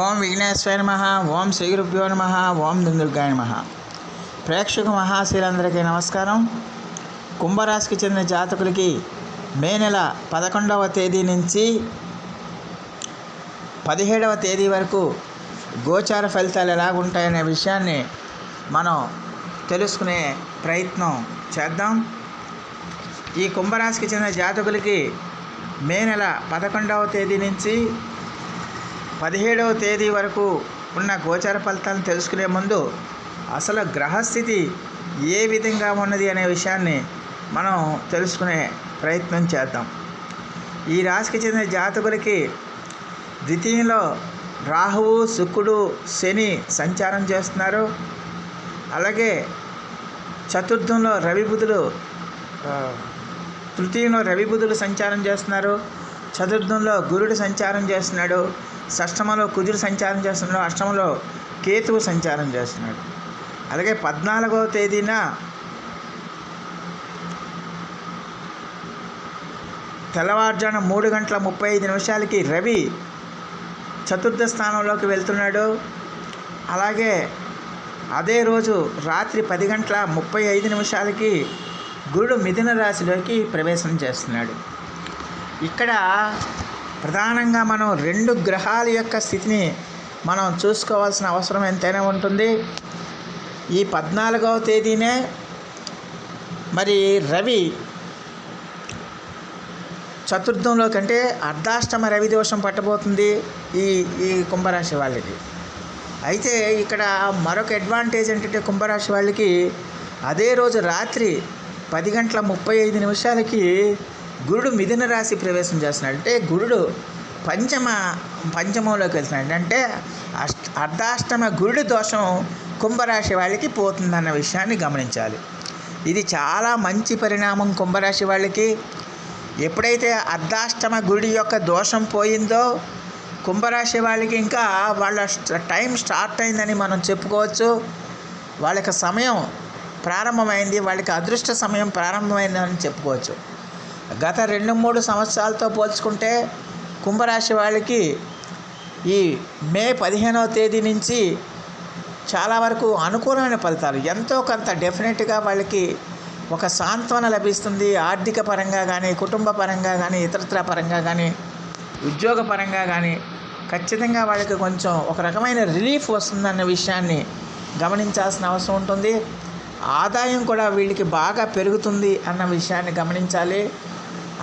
ఓం విఘ్నేశ్వర నమ ఓం శ్రీ గురుభ్యో నమ ఓం దుందుర్గాయ నమ. ప్రేక్షక మహాశీలందరికీ నమస్కారం. కుంభరాశికి చెందిన జాతకులకి మే నెల పదకొండవ తేదీ నుంచి పదిహేడవ తేదీ వరకు గోచార ఫలితాలు ఎలాగుంటాయనే విషయాన్ని మనం తెలుసుకునే ప్రయత్నం చేద్దాం. ఈ కుంభరాశికి చెందిన జాతకులకి మే నెల పదకొండవ తేదీ నుంచి పదిహేడవ తేదీ వరకు ఉన్న గోచార ఫలితాలను తెలుసుకునే ముందు అసలు గ్రహస్థితి ఏ విధంగా ఉన్నది అనే విషయాన్ని మనం తెలుసుకునే ప్రయత్నం చేద్దాం. ఈ రాశికి చెందిన జాతకులకి ద్వితీయంలో రాహువు శుక్రుడు శని సంచారం చేస్తున్నారు. అలాగే చతుర్థంలో రవిబుధులు తృతీయంలో రవిబుధులు సంచారం చేస్తున్నారు. చతుర్థంలో గురుడు సంచారం చేస్తున్నాడు. షష్టమలో కుజుడు సంచారం చేస్తున్నాడు అష్టమలో కేతువు సంచారం చేస్తున్నాడు. అలాగే పద్నాలుగవ తేదీన తెల్లవారుజామున మూడు గంటల ముప్పై ఐదు నిమిషాలకి రవి చతుర్థ స్థానంలోకి వెళ్తున్నాడు. అలాగే అదే రోజు రాత్రి పది గంటల ముప్పై ఐదు నిమిషాలకి గురుడు మిథున రాశిలోకి ప్రవేశం చేస్తున్నాడు. ఇక్కడ ప్రధానంగా మనం రెండు గ్రహాల యొక్క స్థితిని మనం చూసుకోవాల్సిన అవసరం ఎంతైనా ఉంటుంది. ఈ పద్నాలుగవ తేదీనే మరి రవి చతుర్థంలో కంటే అర్ధాష్టమ రవి దోషం పట్టబోతుంది ఈ ఈ కుంభరాశి వాళ్ళకి. అయితే ఇక్కడ మరొక అడ్వాంటేజ్ ఏంటంటే కుంభరాశి వాళ్ళకి అదే రోజు రాత్రి పది గంటల ముప్పై ఐదు నిమిషాలకి గురుడు మిథున రాశి ప్రవేశం చేస్తున్నాడంటే గురుడు పంచమ పంచమంలోకి వెళ్తున్నాడు. అంటే అష్ట అర్ధాష్టమ గురుడు దోషం కుంభరాశి వాళ్ళకి పోతుందన్న విషయాన్ని గమనించాలి. ఇది చాలా మంచి పరిణామం కుంభరాశి వాళ్ళకి. ఎప్పుడైతే అర్ధాష్టమ గుడి యొక్క దోషం పోయిందో కుంభరాశి వాళ్ళకి ఇంకా వాళ్ళ టైం స్టార్ట్ అయిందని మనం చెప్పుకోవచ్చు. వాళ్ళకి సమయం ప్రారంభమైంది వాళ్ళకి అదృష్ట సమయం ప్రారంభమైందని చెప్పుకోవచ్చు. గత రెండు మూడు సంవత్సరాలతో పోల్చుకుంటే కుంభరాశి వాళ్ళకి ఈ మే పదిహేనవ తేదీ నుంచి చాలా వరకు అనుకూలమైన ఫలితాలు. ఎంతో కొంత డెఫినెట్గా వాళ్ళకి ఒక సాంత్వన లభిస్తుంది. ఆర్థిక పరంగా కానీ కుటుంబ పరంగా కానీ ఇతరత్ర పరంగా కానీ ఉద్యోగ పరంగా కానీ ఖచ్చితంగా వాళ్ళకి కొంచెం ఒక రకమైన రిలీఫ్ వస్తుందన్న విషయాన్ని గమనించాల్సిన అవసరం ఉంటుంది. ఆదాయం కూడా వీళ్ళకి బాగా పెరుగుతుంది అన్న విషయాన్ని గమనించాలి.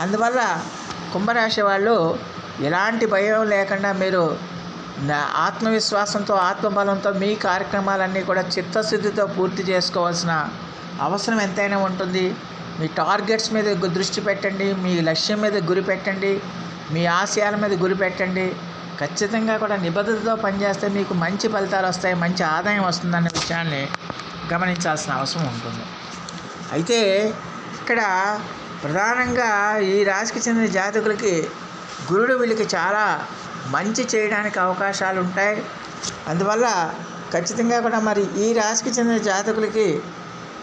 అందువల్ల కుంభరాశి వాళ్ళు ఎలాంటి భయం లేకుండా మీరు ఆత్మవిశ్వాసంతో ఆత్మబలంతో మీ కార్యక్రమాలన్నీ కూడా చిత్తశుద్ధితో పూర్తి చేసుకోవాల్సిన అవసరం ఎంతైనా ఉంటుంది. మీ టార్గెట్స్ మీద దృష్టి పెట్టండి. మీ లక్ష్యం మీద గురి పెట్టండి. మీ ఆశయాల మీద గురి పెట్టండి. ఖచ్చితంగా కూడా నిబద్ధతతో పనిచేస్తే మీకు మంచి ఫలితాలు వస్తాయి మంచి ఆదాయం వస్తుందన్న విషయాన్ని గమనించాల్సిన అవసరం ఉంటుంది. అయితే ఇక్కడ ప్రధానంగా ఈ రాశికి చెందిన జాతకులకి గురుడు వీళ్ళకి చాలా మంచి చేయడానికి అవకాశాలు ఉంటాయి. అందువల్ల ఖచ్చితంగా కూడా మరి ఈ రాశికి చెందిన జాతకులకి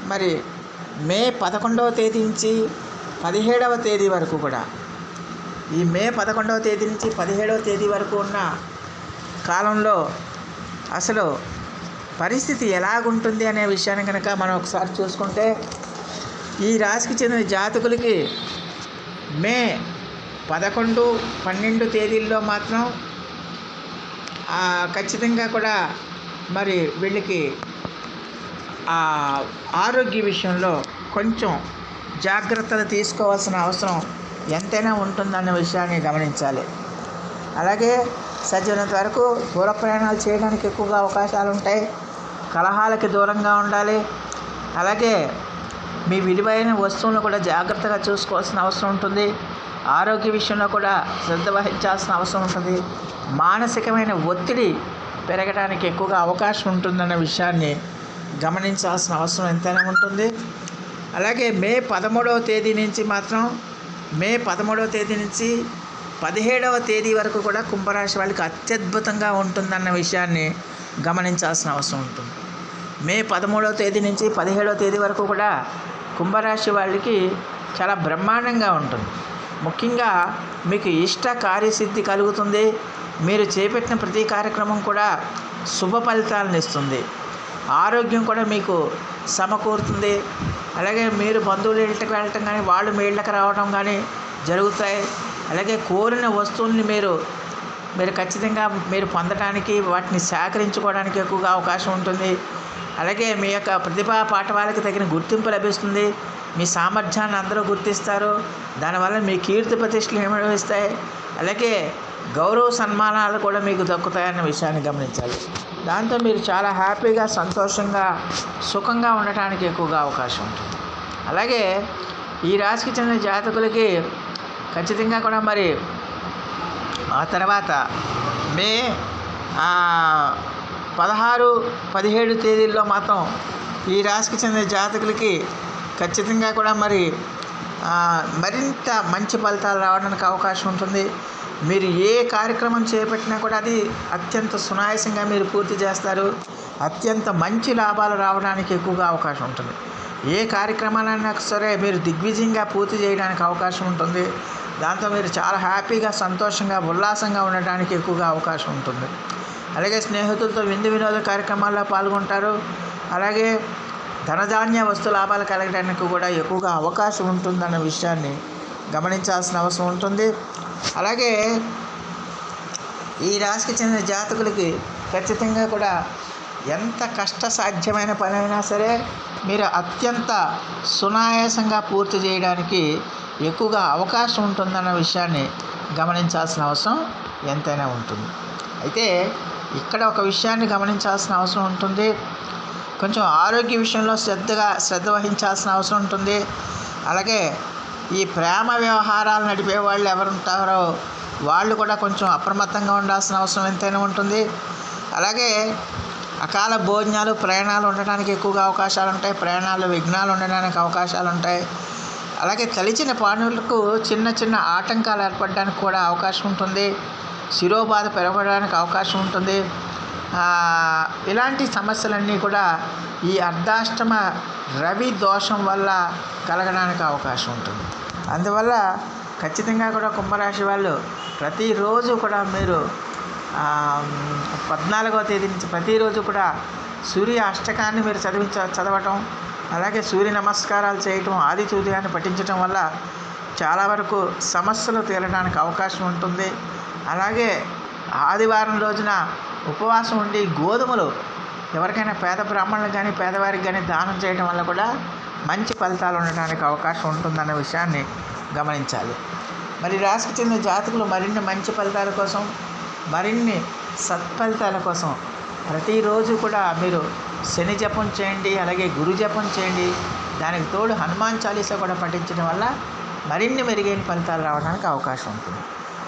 మరి మే పదకొండవ తేదీ నుంచి పదిహేడవ తేదీ వరకు కూడా ఈ మే పదకొండవ తేదీ నుంచి పదిహేడవ తేదీ వరకు ఉన్న కాలంలో అసలు పరిస్థితి ఎలాగుంటుంది అనే విషయాన్ని కనుక మనం ఒకసారి చూసుకుంటే ఈ రాశికి చెందిన జాతకులకి మే పదకొండు పన్నెండు తేదీల్లో మాత్రం ఖచ్చితంగా కూడా మరి వీళ్ళకి ఆ ఆరోగ్య విషయంలో కొంచెం జాగ్రత్తలు తీసుకోవాల్సిన అవసరం ఎంతైనా ఉంటుందన్న విషయాన్ని గమనించాలి. అలాగే సజ్జనంత వరకు దూర ప్రయాణాలు చేయడానికి ఎక్కువగా అవకాశాలు ఉంటాయి. కలహాలకి దూరంగా ఉండాలి. అలాగే మీ విలువైన వస్తువులను కూడా జాగ్రత్తగా చూసుకోవాల్సిన అవసరం ఉంటుంది. ఆరోగ్య విషయంలో కూడా శ్రద్ధ వహించాల్సిన అవసరం ఉంటుంది. మానసికమైన ఒత్తిడి పెరగడానికి ఎక్కువగా అవకాశం ఉంటుందన్న విషయాన్ని గమనించాల్సిన అవసరం ఎంతైనా ఉంటుంది. అలాగే మే పదమూడవ తేదీ నుంచి మాత్రం మే పదమూడవ తేదీ నుంచి పదిహేడవ తేదీ వరకు కూడా కుంభరాశి వాళ్ళకి అత్యద్భుతంగా ఉంటుందన్న విషయాన్ని గమనించాల్సిన అవసరం ఉంటుంది. మే పదమూడవ తేదీ నుంచి పదిహేడవ తేదీ వరకు కూడా కుంభరాశి వాళ్ళకి చాలా బ్రహ్మాండంగా ఉంటుంది. ముఖ్యంగా మీకు ఇష్ట కార్యసిద్ధి కలుగుతుంది. మీరు చేపట్టిన ప్రతి కార్యక్రమం కూడా శుభ ఫలితాలను ఇస్తుంది. ఆరోగ్యం కూడా మీకు సమకూరుతుంది. అలాగే మీరు బంధువులు ఇళ్ళకి వెళ్ళటం కానీ వాళ్ళు మీ ఇళ్ళకి రావడం కానీ జరుగుతాయి. అలాగే కోరిన వస్తువుల్ని మీరు మీరు ఖచ్చితంగా మీరు పొందడానికి వాటిని సేకరించుకోవడానికి ఎక్కువగా అవకాశం ఉంటుంది. అలాగే మీ యొక్క ప్రతిభా పాఠవాలకి తగిన గుర్తింపు లభిస్తుంది. మీ సామర్థ్యాన్ని అందరూ గుర్తిస్తారు. దానివల్ల మీ కీర్తి ప్రతిష్టలు ఏమనిపిస్తాయి అలాగే గౌరవ సన్మానాలు కూడా మీకు దక్కుతాయన్న విషయాన్ని గమనించాలి. దాంతో మీరు చాలా హ్యాపీగా సంతోషంగా సుఖంగా ఉండటానికి ఎక్కువగా అవకాశం ఉంటుంది. అలాగే ఈ రాశికి చెందిన జాతకులకి ఖచ్చితంగా కూడా మరి ఆ తర్వాత మే పదహారు పదిహేడు తేదీల్లో మాత్రం ఈ రాశికి చెందిన జాతకులకి ఖచ్చితంగా కూడా మరి మరింత మంచి ఫలితాలు రావడానికి అవకాశం ఉంటుంది. మీరు ఏ కార్యక్రమం చేపట్టినా కూడా అది అత్యంత సునాయాసంగా మీరు పూర్తి చేస్తారు. అత్యంత మంచి లాభాలు రావడానికి ఎక్కువగా అవకాశం ఉంటుంది. ఏ కార్యక్రమాలైనా సరే మీరు దిగ్విజయంగా పూర్తి చేయడానికి అవకాశం ఉంటుంది. దాంతో మీరు చాలా హ్యాపీగా సంతోషంగా ఉల్లాసంగా ఉండడానికి ఎక్కువగా అవకాశం ఉంటుంది. అలాగే స్నేహితులతో విందు వినోద కార్యక్రమాల్లో పాల్గొంటారు. అలాగే ధనధాన్య వస్తు లాభాలు కలగడానికి కూడా ఎక్కువగా అవకాశం ఉంటుందన్న విషయాన్ని గమనించాల్సిన అవసరం ఉంటుంది. అలాగే ఈ రాశికి చెందిన జాతకులకి ఖచ్చితంగా కూడా ఎంత కష్ట సాధ్యమైన పని అయినా సరే మీరు అత్యంత సునాయాసంగా పూర్తి చేయడానికి ఎక్కువగా అవకాశం ఉంటుందన్న విషయాన్ని గమనించాల్సిన అవసరం ఎంతైనా ఉంటుంది. అయితే ఇక్కడ ఒక విషయాన్ని గమనించాల్సిన అవసరం ఉంటుంది. కొంచెం ఆరోగ్య విషయంలో శ్రద్ధగా శ్రద్ధ వహించాల్సిన అవసరం ఉంటుంది. అలాగే ఈ ప్రేమ వ్యవహారాలు నడిపే వాళ్ళు ఎవరు ఉంటారో వాళ్ళు కూడా కొంచెం అప్రమత్తంగా ఉండాల్సిన అవసరం ఎంతైనా ఉంటుంది. అలాగే అకాల భోజనాలు ప్రయాణాలు ఉండడానికి ఎక్కువగా అవకాశాలు ఉంటాయి. ప్రయాణాలు విఘ్నాలు ఉండడానికి అవకాశాలు ఉంటాయి. అలాగే తలిచిన పానులకు చిన్న చిన్న ఆటంకాలు ఏర్పడడానికి కూడా అవకాశం ఉంటుంది. శిరోబాధ పెరగడానికి అవకాశం ఉంటుంది. ఇలాంటి సమస్యలన్నీ కూడా ఈ అర్ధాష్టమ రవి దోషం వల్ల కలగడానికి అవకాశం ఉంటుంది. అందువల్ల ఖచ్చితంగా కూడా కుంభరాశి వాళ్ళు ప్రతిరోజు కూడా మీరు పద్నాలుగవ తేదీ నుంచి ప్రతిరోజు కూడా సూర్య అష్టకాన్ని మీరు చదివించ చదవటం అలాగే సూర్య నమస్కారాలు చేయటం ఆది చూర్యాన్ని పఠించటం వల్ల చాలా వరకు సమస్యలు తీరడానికి అవకాశం ఉంటుంది. అలాగే ఆదివారం రోజున ఉపవాసం ఉండి గోధుమలు ఎవరికైనా పేద బ్రాహ్మణులకు కానీ పేదవారికి కానీ దానం చేయడం వల్ల కూడా మంచి ఫలితాలు ఉండడానికి అవకాశం ఉంటుందన్న విషయాన్ని గమనించాలి. మరి రాశికి చెందిన జాతకులు మరిన్ని మంచి ఫలితాల కోసం మరిన్ని సత్ఫలితాల కోసం ప్రతిరోజు కూడా మీరు శని జపం చేయండి అలాగే గురు జపం చేయండి. దానికి తోడు హనుమాన్ చాలీసా కూడా పఠించడం వల్ల మరిన్ని మెరుగైన ఫలితాలు రావడానికి అవకాశం ఉంటుంది.